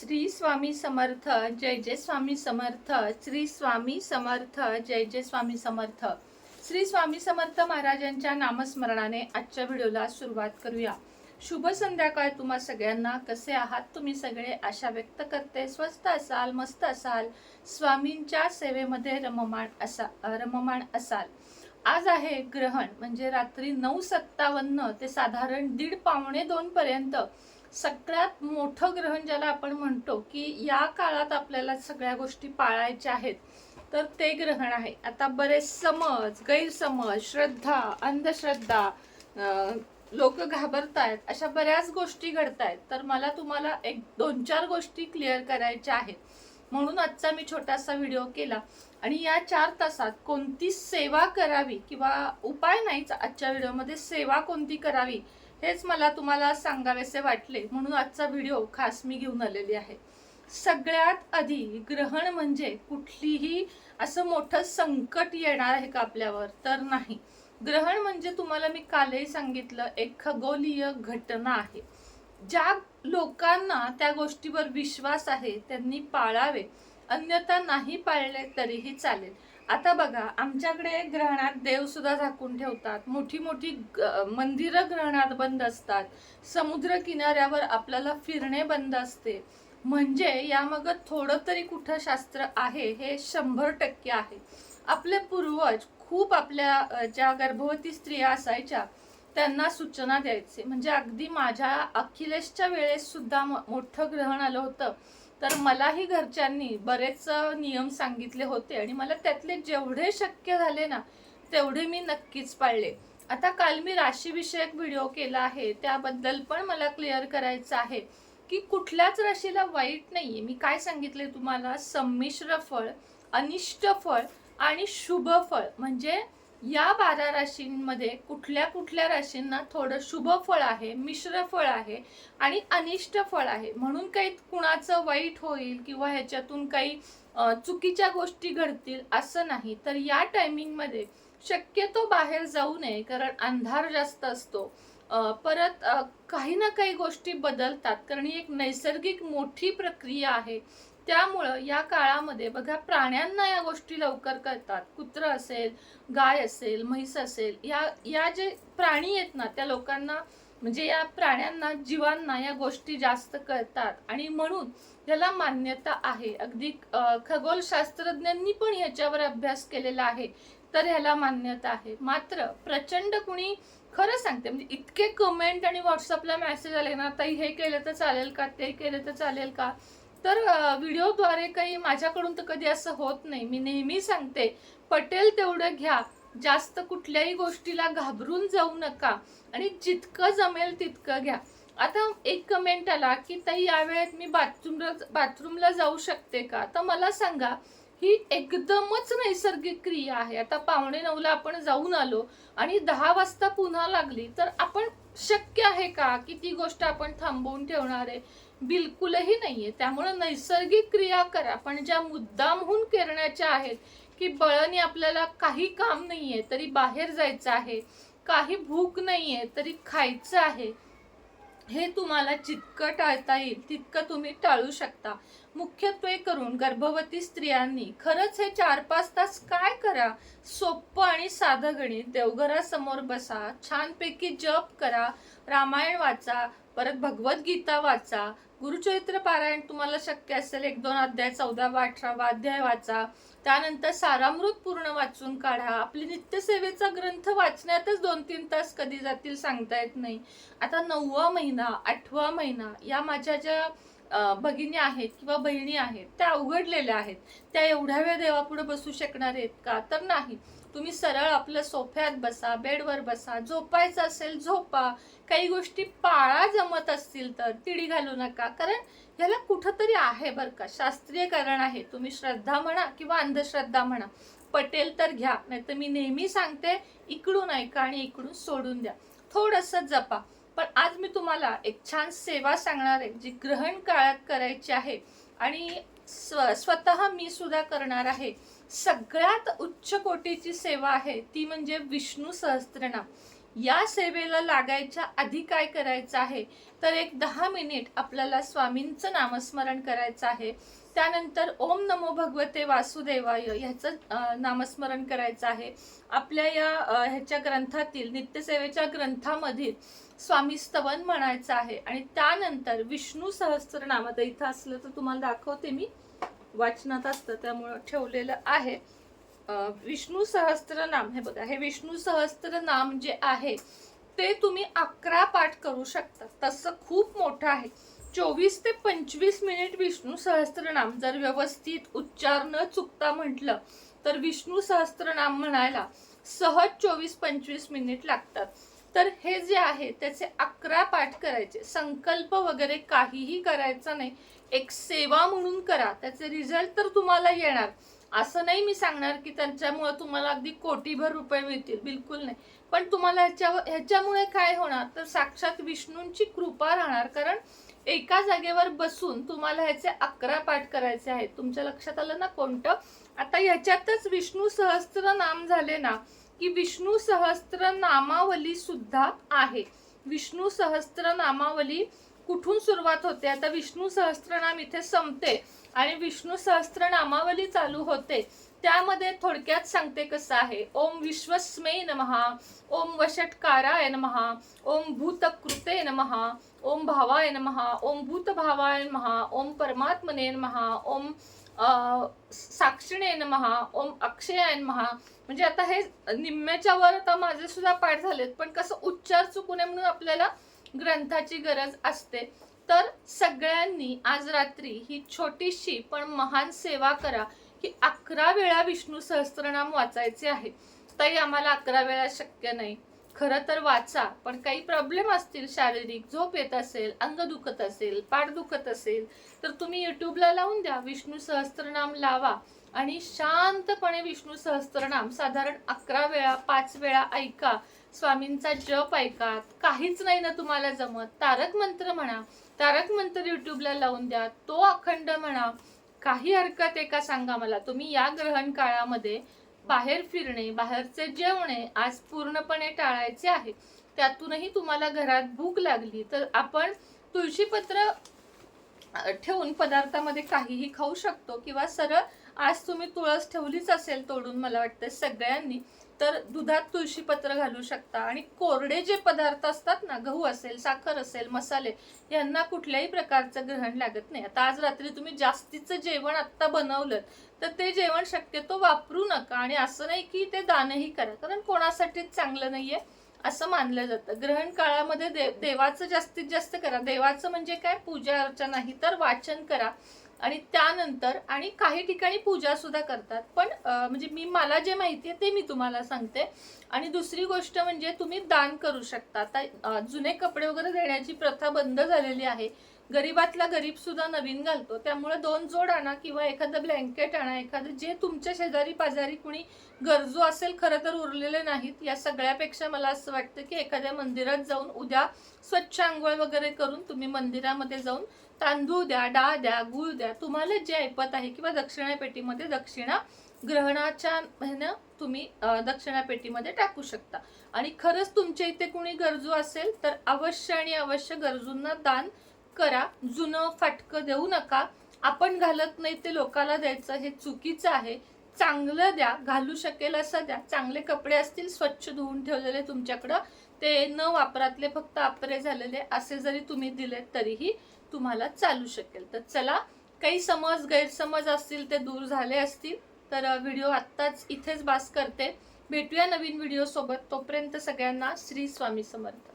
श्री स्वामी समर्थ जय जय स्वामी समर्थ श्री स्वामी समर्थ जय जय स्वामी समर्थ. श्री स्वामी समर्थ महाराजांच्या नामस्मरणाने आजच्या व्हिडिओला सुरुवात करूया. शुभ संध्याकाळ तुम्हा सगळ्यांना. कसे आहात तुम्ही सगळे? आशा व्यक्त करते. स्वस्त असाल मस्त असाल. स्वामींच्या सेवेमध्ये रममाण असा रममाण असाल. आज आहे ग्रहण म्हणजे रात्री नऊ सत्तावन्न ते साधारण दीड पावणे दोन पर्यंत. सगळ्यात मोठं ग्रहण ज्याला आपण म्हणतो की या काळात आपल्याला सगळ्या गोष्टी पाळायच्या आहेत तर ते ग्रहण आहे. आता बरेच समज गैरसमज श्रद्धा अंधश्रद्धा लोक घाबरतायत अशा बऱ्याच गोष्टी घडतायत. तर मला तुम्हाला एक दोन चार गोष्टी क्लिअर करायच्या आहेत. म्हणून आजचा मी छोटासा व्हिडिओ केला. आणि या चार तासात कोणती सेवा करावी किंवा उपाय नाहीच आजच्या व्हिडिओमध्ये सेवा कोणती करावी हेच मला तुम्हाला सांगावेसे वाटले म्हणून आजचा व्हिडिओ खास मी घेऊन आलेली आहे. सगळ्यात आधी ग्रहण म्हणजे कुठलीही असं मोठं संकट येणार आहे का आपल्यावर? तर नाही. ग्रहण म्हणजे तुम्हाला मी कालही सांगितलं एक खगोलीय घटना आहे. ज्या लोकांना त्या गोष्टीवर विश्वास आहे त्यांनी पाळावे. अन्यथा नाही पाळले तरीही चालेल. आता बघा आमच्याकडे ग्रहणात देव सुद्धा झाकून ठेवतात. मोठी मोठी मंदिरं ग्रहणात बंद असतात. समुद्र किनाऱ्यावर आपल्याला फिरणे बंद असते. म्हणजे यामागं थोडं तरी कुठं शास्त्र आहे हे शंभर टक्के आहे. आपले पूर्वज खूप आपल्या ज्या गर्भवती स्त्रिया असायच्या त्यांना सूचना द्यायचे. म्हणजे अगदी माझ्या अखिलेशच्या वेळेस सुद्धा मोठं ग्रहण आलं होतं. तर मलाही घरच्यांनी बरेच नियम सांगितले होते आणि मला त्यातले जेवढे शक्य झाले ना तेवढे मी नक्कीच पाळले. आता काल मी राशीविषयक व्हिडिओ केला आहे त्याबद्दल पण मला क्लिअर करायचं आहे की कुठल्याच राशीला वाईट नाही आहे मी काय सांगितले तुम्हाला? संमिश्र फळ अनिष्ट फळ आणि शुभ फळ. म्हणजे या बारा राशींमध्ये कुठल्या कुठल्या राशींना थोडं शुभ फळ आहे मिश्र फळ आहे आणि अनिष्ट फळ आहे? म्हणून काही कुणाचं वाईट होईल किंवा ह्याच्यातून काही चुकीच्या गोष्टी घडतील असं नाही. तर या टायमिंगमध्ये शक्यतो बाहेर जाऊ नये कारण अंधार जास्त असतो. परत काही ना काही गोष्टी बदलतात. कारण ही एक नैसर्गिक मोठी प्रक्रिया आहे. त्यामुळं या काळामध्ये बघा प्राण्यांना या गोष्टी लवकर कळतात. कुत्र असेल गाय असेल म्हैस असेल या या जे प्राणी आहेत ना त्या लोकांना म्हणजे या प्राण्यांना जीवांना या गोष्टी जास्त कळतात. आणि म्हणून याला मान्यता आहे. अगदी खगोलशास्त्रज्ञांनी पण ह्याच्यावर अभ्यास केलेला आहे. तर ह्याला मान्यता आहे. मात्र प्रचंड कुणी खरं सांगते म्हणजे इतके कमेंट आणि व्हॉट्सअपला मेसेज आले ना ताई हे केलं तर चालेल का? ते केलं तर चालेल का? तर व्हिडिओद्वारे काही माझ्याकडून तर कधी असं होत नाही. मी नेहमी सांगते पटेल तेवढं घ्या. जास्त कुठल्याही गोष्टीला घाबरून जाऊ नका आणि जितकं जमेल तितकं घ्या. आता एक कमेंट आला की ताई यावेळेत मी बाथरूमला बाथरूमला जाऊ शकते का? तर मला सांगा ही एकदमच नैसर्गिक क्रिया आहे. आता पावणे नऊला आपण जाऊन आलो आणि दहा वाजता पुन्हा लागली तर आपण शक्य आहे का की ती गोष्ट आपण थांबवून ठेवणार आहे? बिलकुलही नाहीये. त्यामुळे नैसर्गिक क्रिया करा. पण ज्या मुद्दामहून करण्याच्या आहेत की बळनी आपल्याला काही काम नाहीये तरी बाहेर जायचं आहे काही भूक नाही आहे तरी खायचं आहे हे तुम्हाला जितकं टाळता येईल तितकं तुम्ही टाळू शकता. मुख्यत्वे करून गर्भवती स्त्रियांनी खरंच हे चार पाच तास काय करा? सोपं आणि साधं गणित देवघरासमोर बसा छानपैकी जप करा रामायण वाचा परत भगवद्गीता वाचा. गुरुचरित्र पारायण तुम्हाला शक्य असेल एक दोन अध्याय चौदावा अठरावा अध्याय वाचा. त्यानंतर सारामृत पूर्ण वाचून काढा. आपली नित्यसेवेचा ग्रंथ वाचण्यातच दोन तीन तास कधी जातील सांगता येत नाही. आता नववा महिना आठवा महिना या माझ्या ज्या भगिनी आहेत किंवा बहिणी आहेत त्या अवघडलेल्या आहेत. त्या एवढ्या वेळ देवापुढे बसू शकणार आहेत का? तर नाही. तुम्ही सरळ आपल्या सोफ्यात बसा बेडवर बसा. झोपायचं असेल झोपा. काही गोष्टी पाळा जमत असतील तर तिडी घालू नका. कारण ह्याला कुठंतरी आहे बरं का. शास्त्रीय कारण आहे. तुम्ही श्रद्धा म्हणा किंवा अंधश्रद्धा म्हणा. पटेल तर घ्या. नाहीतर मी नेहमी सांगते इकडून ऐका आणि इकडून सोडून द्या. थोडंसं जपा. पण आज मी तुम्हाला एक छान सेवा सांगणार आहे जी ग्रहण काळात करायची आहे. आणि स्व स्वतः मी सुद्धा करणार आहे. सगळ्यात उच्च कोटीची सेवा आहे ती म्हणजे विष्णू सहस्त्रनाम. या सेवेला लागायच्या आधी काय करायचं आहे? तर एक दहा मिनिट आपल्याला स्वामींचं नामस्मरण करायचं आहे. त्यानंतर ओम नमो भगवते वासुदेवाय ह्याचं नामस्मरण करायचं आहे. आपल्या या ह्याच्या ग्रंथातील नित्यसेवेच्या ग्रंथामधील स्वामी स्तवन म्हणायचं आहे. आणि त्यानंतर विष्णू सहस्त्रनाम आता इथं असलं तर तुम्हाला दाखवते मी. वाचनात असतं त्यामुळं ठेवलेलं आहे. विष्णू सहस्त्रनाम हे बघा हे विष्णू सहस्त्रनाम जे आहे ते तुम्ही अकरा पाठ करू शकता. तसं खूप मोठं आहे. चोवीस ते पंचवीस मिनिट विष्णू सहस्त्रनाम जर व्यवस्थित उच्चार न चुकता म्हटलं तर विष्णू सहस्त्रनाम म्हणायला सहज चोवीस पंचवीस मिनिट लागतात. तर हे जे आहे त्याचे अकरा पाठ करायचे. संकल्प वगैरे काहीही करायचं नाही. एक सेवा म्हणून करा. त्याचे रिझल्ट तर तुम्हाला येणार. असं नाही मी सांगणार की त्यांच्यामुळे तुम्हाला अगदी कोटीभर रुपये मिळतील. बिलकुल नाही. पण तुम्हाला ह्याच्यावर ह्याच्यामुळे काय होणार? तर साक्षात विष्णूंची कृपा राहणार. कारण एका जागेवर बसून तुम्हाला ह्याचे अकरा पाठ करायचे आहेत. तुमच्या लक्षात आलं ना कोणतं? आता ह्याच्यातच विष्णू सहस्त्र नाम झाले ना की विष्णू सहस्त्र नामावली सुद्धा आहे. विष्णू सहस्त्र नामावली कुठून सुरुवात होते? आता विष्णू सहस्त्रनाम इथे संपते आणि विष्णू सहस्त्र नामावली चालू होते. त्यामध्ये थोडक्यात सांगते कसं आहे. ओम विश्वस्मै नमहा ओम वषटकाराय नमहा ओम भूतकृते नमहा ओम भावाय नमहा ओम भूतभावाय नमहा ओम परमात्मने नमहा ओम साक्षिणे नमहा ओम अक्षयाय नमहा म्हणजे आता हे निम्म्याच्या वर आता माझे सुद्धा पाठ झालेत पण कसं उच्चार चुकू नये म्हणून आपल्याला ग्रंथाची गरज असते. तर सगळ्यांनी आज रात्री ही छोटीशी पण महान सेवा करा. की अकरा वेळा विष्णू सहस्त्रनाम वाचायचे आहे. ताई आम्हाला अकरा वेळा शक्य नाही. खरं तर वाचा पण काही प्रॉब्लेम असतील शारीरिक झोप येत असेल अंग दुखत असेल पाठ दुखत असेल तर तुम्ही युट्यूबला लावून द्या विष्णू सहस्त्रनाम लावा. आणि शांतपणे विष्णू सहस्त्रनाम साधारण अकरा वेळा पाच वेळा ऐका. स्वामींचा जप ऐका काहीच नाही ना तुम्हाला जमत. तारक मंत्र म्हणा. तारक मंत्र युट्यूबला लावून द्या. तो अखंड म्हणा. काही हरकत आहे का सांगा मला. तुम्ही या ग्रहण काळामध्ये बाहेर फिरणे बाहेरचे जेवणे आज पूर्णपणे टाळायचे आहे. त्यातूनही तुम्हाला घरात भूक लागली तर आपण तुळशीपत्र ठेवून पदार्थामध्ये काहीही खाऊ शकतो किंवा सरळ आज तुम्ही तुळस ठेवलीच असेल तोडून मला वाटतं सगळ्यांनी. तर दुधात तुळशीपत्र घालू शकता आणि कोरडे जे पदार्थ असतात ना गहू असेल साखर असेल मसाले यांना कुठल्याही प्रकारचं ग्रहण लागत नाही. आता आज रात्री तुम्ही जास्तीचं जेवण आत्ता बनवलं तर ते जेवण शक्यतो वापरू नका आणि असं नाही की ते दानही करा कारण कोणासाठीच चांगलं नाही आहे असं मानलं जातं. ग्रहण काळामध्ये दे देवाचं जास्तीत जास्त करा. देवाचं म्हणजे काय? पूजा अर्चना ही तर वाचन करा. आणि त्यानंतर आणि काही ठिकाणी पूजा सुद्धा करतात. पण म्हणजे मी मला जे माहिती आहे ते मी तुम्हाला सांगते. आणि दुसरी गोष्ट म्हणजे तुम्ही दान करू शकता. आता जुने कपडे वगैरे देण्याची प्रथा बंद झालेली आहे. गरीबातला गरीब सुद्धा नवीन घालतो. त्यामुळे दोन जोड आणा किंवा एखादं ब्लँकेट आणा एखादं जे तुमच्या शेजारी पाजारी कुणी गरजू असेल खरं तर उरलेले नाहीत. या सगळ्यापेक्षा मला असं वाटतं की एखाद्या मंदिरात जाऊन उद्या स्वच्छ आंघोळ वगैरे करून तुम्ही मंदिरामध्ये जाऊन तांदूळ द्या डाळ द्या गूळ द्या तुम्हाला जे ऐपत आहे किंवा दक्षिणा पेटीमध्ये दक्षिणा ग्रहणाच्या ह्यानं तुम्ही दक्षिणापेटीमध्ये दक्षिणा पेटीमध्ये टाकू शकता. आणि खरंच तुमच्या इथे कुणी गरजू असेल तर अवश्य आणि अवश्य गरजूंना दान करा. जुनं फाटकं देऊ नका. आपण घालत नाही ते लोकाला द्यायचं हे चुकीचं आहे. चांगलं द्या घालू शकेल असं द्या. चांगले कपडे असतील स्वच्छ धुवून ठेवलेले तुमच्याकडं. ते न वापरातले फक्त आपरे झालेले असे जरी तुम्ही दिले तरीही तुम्हाला चालू शकेल. तर चला काही समज गैरसमज असतील ते दूर झाले असतील तर व्हिडिओ आत्ताच इथेच बास करते. भेटूया नवीन व्हिडिओसोबत तोपर्यंत सगळ्यांना श्री स्वामी समर्थ.